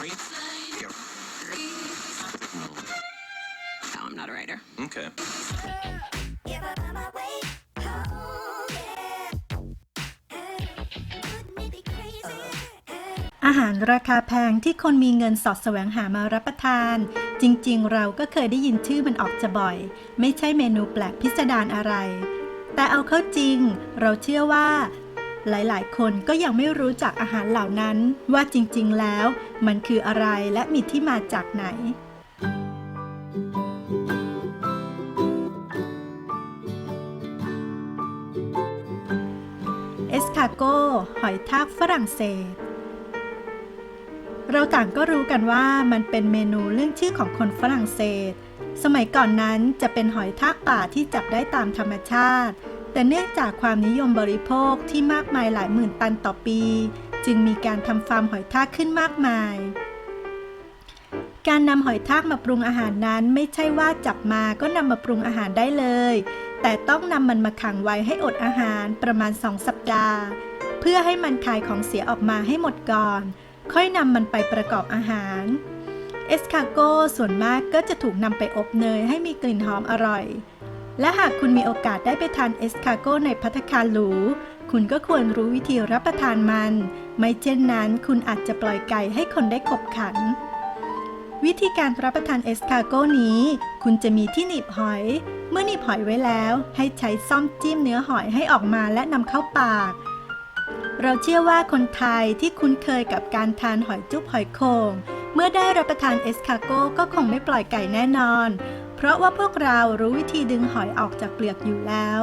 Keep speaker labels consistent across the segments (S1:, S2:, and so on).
S1: Three. Here.
S2: No, I'm not a writer.
S1: Okay.
S3: Give up on my way home, yeah. Wouldn't it be crazy?
S4: อาหารราคาแพงที่คนมีเงินสอดแสวงหามารับประทาน จริงๆ เราก็เคยได้ยินชื่อมันออกจะบ่อย ไม่ใช่เมนูแปลกพิสดารอะไร แต่เอาเข้าจริง เราเชื่อว่า หลายๆ คนก็ยังไม่รู้จักอาหารเหล่านั้น ว่าจริงๆ แล้ว มันคืออะไรและมีที่มาจากไหน เอสคาโกหอยทากฝรั่งเศส เราต่างก็รู้กันว่ามันเป็นเมนูเรื่องชื่อของคนฝรั่งเศส สมัยก่อนนั้นจะเป็นหอยทากป่าที่จับได้ตามธรรมชาติ แต่เนื่องจากความนิยมบริโภคที่มากมายหลายหมื่นตันต่อปี จึงมีการทำฟาร์มหอยทากขึ้นมากมาย การนำหอยทากมาปรุงอาหารนั้นไม่ใช่ว่าจับมาก็นำมาปรุงอาหารได้เลย แต่ต้องนำมันมาขังไว้ให้อดอาหารประมาณ 2 สัปดาห์ เพื่อให้มันคายของเสียออกมาให้หมดก่อน ค่อยนำมันไปประกอบอาหารเอสคาโกส่วนมากก็จะถูกนำไปอบเนยให้มีกลิ่นหอมอร่อย และหากคุณมีโอกาสได้ไปทานเอสคาโกในพัตคารหรู คุณก็ควรรู้วิธีรับประทานมัน ไม่เช่นนั้นคุณอาจจะปล่อยไก่ให้คนได้ขบขัน วิธีการรับประทานเอสคาโกนี้ คุณจะมีที่หนีบหอย เมื่อหนีบหอยไว้แล้ว ให้ใช้ซ่อมจิ้มเนื้อหอยให้ออกมาและนำเข้าปาก เราเชื่อว่าคนไทยที่คุ้นเคยกับการทานหอยจุ๊บหอยโขงเมื่อได้รับประทานเอสคาโกก็คงไม่ปล่อยไก่แน่นอน เพราะว่าพวกเรารู้วิธีดึงหอยออกจากเปลือกอยู่แล้ว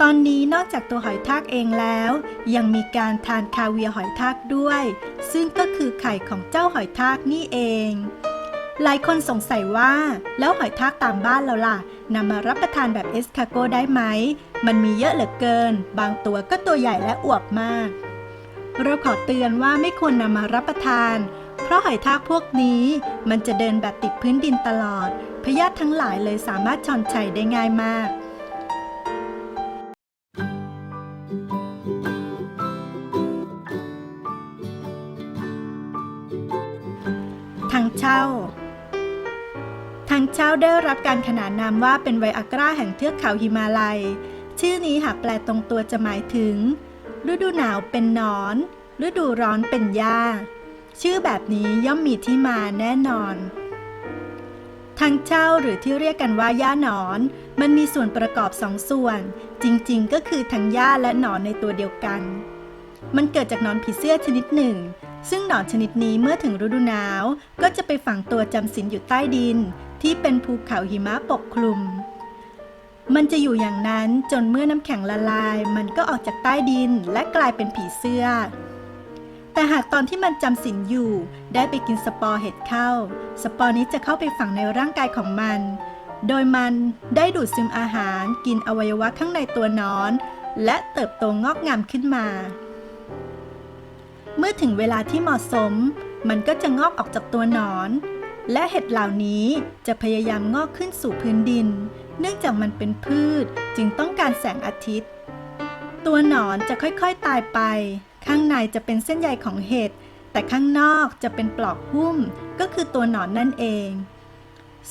S4: ตอนนี้นอกจากตัวหอยทากเองแล้ว ยังมีการทานคาเวียหอยทากด้วย ซึ่งก็คือไข่ของเจ้าหอยทากนี่เอง หลายคนสงสัยว่าแล้วหอยทากตามบ้านเราล่ะนำมารับประทานแบบเอสคาโกได้ไหม มันมีเยอะเหลือเกิน บางตัวก็ตัวใหญ่และอวบมาก เราขอเตือนว่าไม่ควรนำมารับประทาน เพราะหอยทากพวกนี้มันจะเดินแบบติดพื้นดินตลอด พยาธิทั้งหลายเลยสามารถชอนชัยได้ง่ายมาก ทางเช่าทางเช่าได้รับการขนานนามว่าเป็นไวอากราแห่งเทือกเขาหิมาลัย ชื่อนี้หากแปลตรงตัวจะหมายถึง ฤดูหนาวเป็นนอน ฤดูร้อนเป็นหญ้า ชื่อแบบนี้ย่อมมีที่มาแน่นอน ทางเช่าหรือที่เรียกกันว่าหญ้าหนอน มันมีส่วนประกอบสองส่วน จริงๆ ก็คือทั้งหญ้าและหนอนในตัวเดียวกัน มันเกิดจากหนอนผีเสื้อชนิดหนึ่ง ซึ่งหนอนชนิดนี้เมื่อถึงฤดูหนาว ก็จะไปฝังตัวจำศีลอยู่ใต้ดิน ที่เป็นภูเขาหิมะปกคลุม มันจะอยู่อย่างนั้นจนเมื่อน้ำแข็งละลาย มันก็ออกจากใต้ดินและกลายเป็นผีเสื้อ แต่หากตอนที่มันจำศีลอยู่ ได้ไปกินสปอร์เห็ดเข้า สปอร์นี้จะเข้าไปฝังในร่างกายของมัน โดยมันได้ดูดซึมอาหารกินอวัยวะข้างในตัวนอน และเติบโตงอกงามขึ้นมา เมื่อถึงเวลาที่เหมาะสม มันก็จะงอกออกจากตัวนอน และเห็ดเหล่านี้จะพยายามงอกขึ้นสู่พื้นดิน เนื่องจากมันเป็นพืชจึงต้องการแสงอาทิตย์ ตัวหนอนจะค่อยๆตายไป ข้างในจะเป็นเส้นใยของเห็ด แต่ข้างนอกจะเป็นปลอกหุ้ม ก็คือตัวหนอนนั่นเอง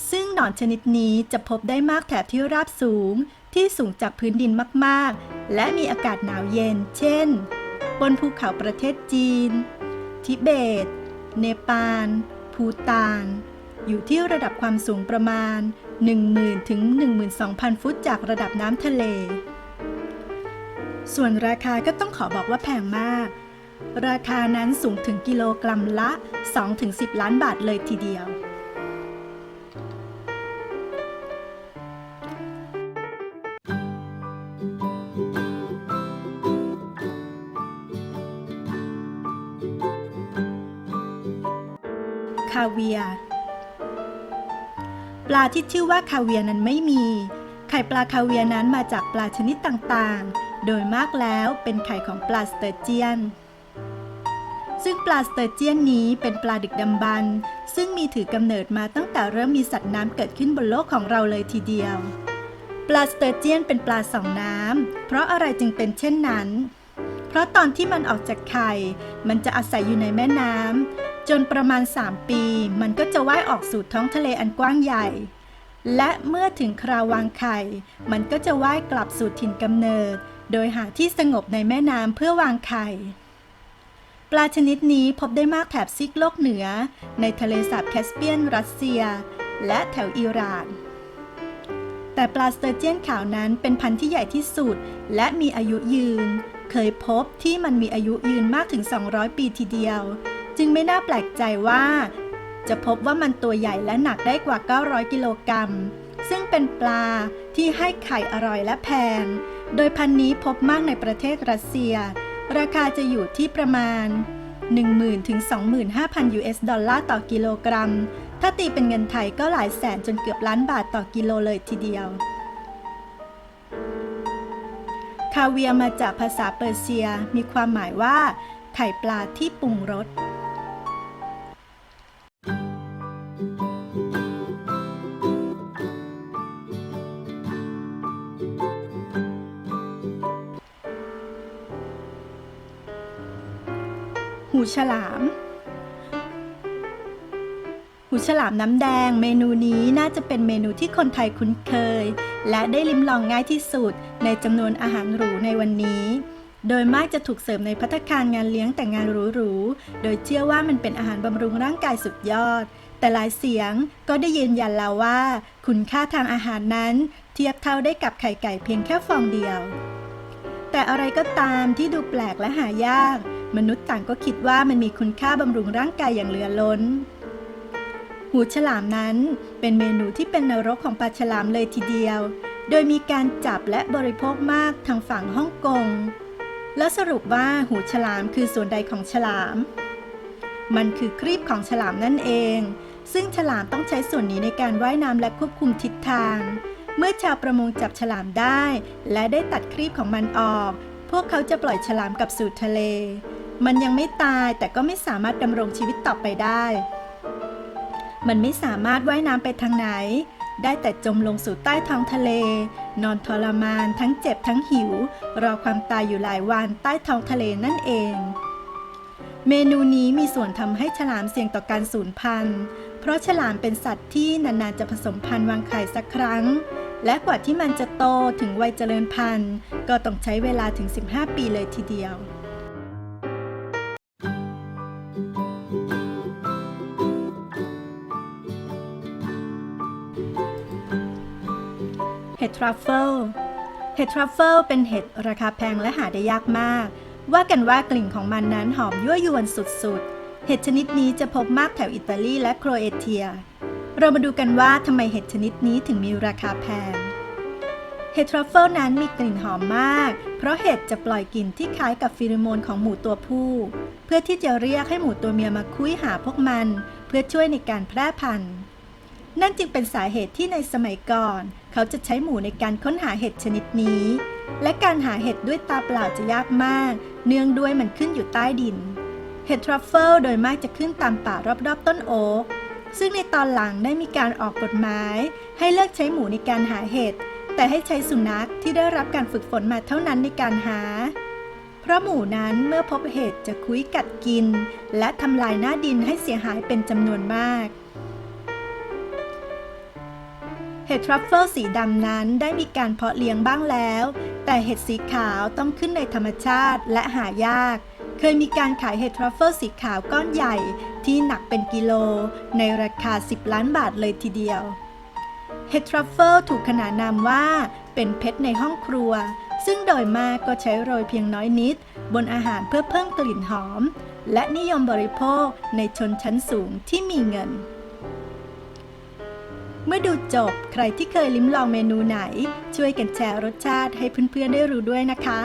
S4: ซึ่งหนอนชนิดนี้จะพบได้มากแถบที่ราบสูง ที่สูงจากพื้นดินมากๆ และมีอากาศหนาวเย็น เช่น บนภูเขาประเทศจีน ทิเบต เนปาล ภูตาน อยู่ที่ระดับความสูงประมาณ 10,000 ถึง 12,000 ฟุตจากระดับน้ำทะเล ส่วนราคาก็ต้องขอบอกว่าแพงมาก ราคานั้นสูงถึงกิโลกรัมละ 2-10 ล้านบาทเลยทีเดียวคาเวียปลาที่ชื่อว่าคาเวียนั้นไม่มี ไข่ปลาคาเวียนั้นมาจากปลาชนิดต่างๆ โดยมากแล้วเป็นไข่ของปลาสเตอร์เจียน ซึ่งปลาสเตอร์เจียนนี้เป็นปลาดึกดำบรรพ์ซึ่งมีถือกำเนิดมาตั้งแต่เริ่มมีสัตว์น้ำเกิดขึ้นบนโลกของเราเลยทีเดียว ปลาสเตอร์เจียนเป็นปลาสองน้ำเพราะอะไรจึงเป็นเช่นนั้น เพราะตอนที่มันออกจากไข่ มันจะอาศัยอยู่ในแม่น้ำจนประมาณ 3 ปี มันก็จะว่ายออกสู่ท้องทะเลอันกว้างใหญ่และเมื่อถึงคราววางไข่ มันก็จะว่ายกลับสู่ถิ่นกำเนิด โดยหาที่สงบในแม่น้ำเพื่อวางไข่ ปลาชนิดนี้พบได้มากแถบซีกโลกเหนือ ในทะเลสาบแคสเปียน รัสเซีย และแถวอิหร่าน แต่ปลาสเตอร์เจียนขาวนั้นเป็นพันธุ์ที่ใหญ่ที่สุด และมีอายุยืน เคยพบที่มันมีอายุยืนมากถึง 200 ปีทีเดียว จึงไม่น่าแปลกใจว่า จะพบว่ามันตัวใหญ่และหนักได้กว่า 900 กิโลกรัมซึ่งเป็นปลาที่ให้ไข่อร่อยและแพง โดยพันธุ์นี้พบมากในประเทศรัสเซีย ราคาจะอยู่ที่ประมาณ 10,000ถึง25,000 US ดอลลาร์ต่อกิโลกรัม ถ้าตีเป็นเงินไทยก็หลายแสนจนเกือบล้านบาทต่อกิโลเลยทีเดียว คาเวียมาจากภาษาเปอร์เซียมีความหมายว่า ไข่ปลาที่ปรุงรส หูฉลาม หูฉลามน้ำแดง เมนูนี้น่าจะเป็นเมนูที่คนไทยคุ้นเคย และได้ลิ้มลองง่ายที่สุดในจำนวนอาหารหรูในวันนี้ โดยมากจะถูกเสร์ฟในพัตตาคารงานเลี้ยงแต่งงานหรูๆ โดยเชื่อว่ามันเป็นอาหารบำรุงร่างกายสุดยอด แต่หลายเสียงก็ได้ยืนยันแล้วว่า คุณค่าทางอาหารนั้นเทียบเท่าได้กับไข่ไก่เพียงแค่ฟองเดียวแต่อะไรก็ตามที่ดูแปลกและหายาก มนุษย์ต่างก็คิดว่ามันมีคุณค่าบำรุงร่างกายอย่างเหลือล้น หูฉลามนั้นเป็นเมนูที่เป็นนรกของปลาฉลามเลยทีเดียว โดยมีการจับและบริโภคมากทางฝั่งฮ่องกง และสรุปว่าหูฉลามคือส่วนใดของฉลาม มันคือครีบของฉลามนั่นเอง ซึ่งฉลามต้องใช้ส่วนนี้ในการว่ายน้ำและควบคุมทิศทาง เมื่อชาวประมงจับฉลามได้ และได้ตัดครีบของมันออก พวกเขาจะปล่อยฉลามกลับสู่ทะเล มันยังไม่ตายแต่ก็ไม่สามารถดำรงชีวิตต่อไปได้ มันไม่สามารถว่ายน้ำไปทางไหน ได้แต่จมลงสู่ใต้ท้องทะเล นอนทรมานทั้งเจ็บทั้งหิว รอความตายอยู่หลายวันใต้ท้องทะเลนั่นเอง เมนูนี้มีส่วนทำให้ฉลามเสี่ยงต่อการสูญพันธุ์ เพราะฉลามเป็นสัตว์ที่นานๆจะผสมพันธุ์วางไข่สักครั้งและกว่าที่มันจะโตถึงวัยเจริญพันธุ์ ก็ต้องใช้เวลาถึง 15 ปีเลยทีเดียว ห็ดทรัฟเฟิล เห็ดทรัฟเฟิลเป็นเห็ดราคาแพงและหาได้ยากมาก ว่ากันว่ากลิ่นของมันนั้นหอมยั่วยวนสุดๆ เห็ดชนิดนี้จะพบมากแถวอิตาลีและโครเอเชีย เรามาดูกันว่าทำไมเห็ดชนิดนี้ถึงมีราคาแพง เห็ดทรัฟเฟิลนั้นมีกลิ่นหอมมาก เพราะเห็ดจะปล่อยกลิ่นที่คล้ายกับฟีโรโมนของหมูตัวผู้ เพื่อที่จะเรียกให้หมูตัวเมียมาคุยหาพวกมัน เพื่อช่วยในการแพร่พันธุ์นั่นจึงเป็นสาเหตุที่ในสมัยก่อน เขาจะใช้หมูในการค้นหาเห็ดชนิดนี้ และการหาเห็ดด้วยตาเปล่าจะยากมาก เนื่องด้วยมันขึ้นอยู่ใต้ดิน เห็ดทรัฟเฟิลโดยมากจะขึ้นตามป่ารอบๆต้นโอ๊ก ซึ่งในตอนหลังได้มีการออกกฎหมาย ให้เลิกใช้หมูในการหาเห็ด แต่ให้ใช้สุนัขที่ได้รับการฝึกฝนมาเท่านั้นในการหา เพราะหมูนั้นเมื่อพบเห็ดจะคุ้ยกัดกิน และทำลายหน้าดินให้เสียหายเป็นจำนวนมาก ห็ดทรัฟเฟิลสีดำนั้นได้มีการเพาะเลี้ยงบ้างแล้ว แต่เห็ดสีขาวต้องขึ้นในธรรมชาติและหายาก เคยมีการขายเห็ดทรัฟเฟิลสีขาวก้อนใหญ่ที่หนักเป็นกิโล ในราคา 10 ล้านบาทเลยทีเดียว เห็ดทรัฟเฟิลถูกขนานนามว่าเป็นเพชรในห้องครัว ซึ่งโดยมากก็ใช้โรยเพียงน้อยนิด บนอาหารเพื่อเพิ่มกลิ่นหอม และนิยมบริโภคในชนชั้นสูงที่มีเงิน เมื่อดูจบใครที่เคยลิ้มลองเมนูไหน ช่วยกันแชร์รสชาติให้เพื่อนๆได้รู้ด้วยนะคะ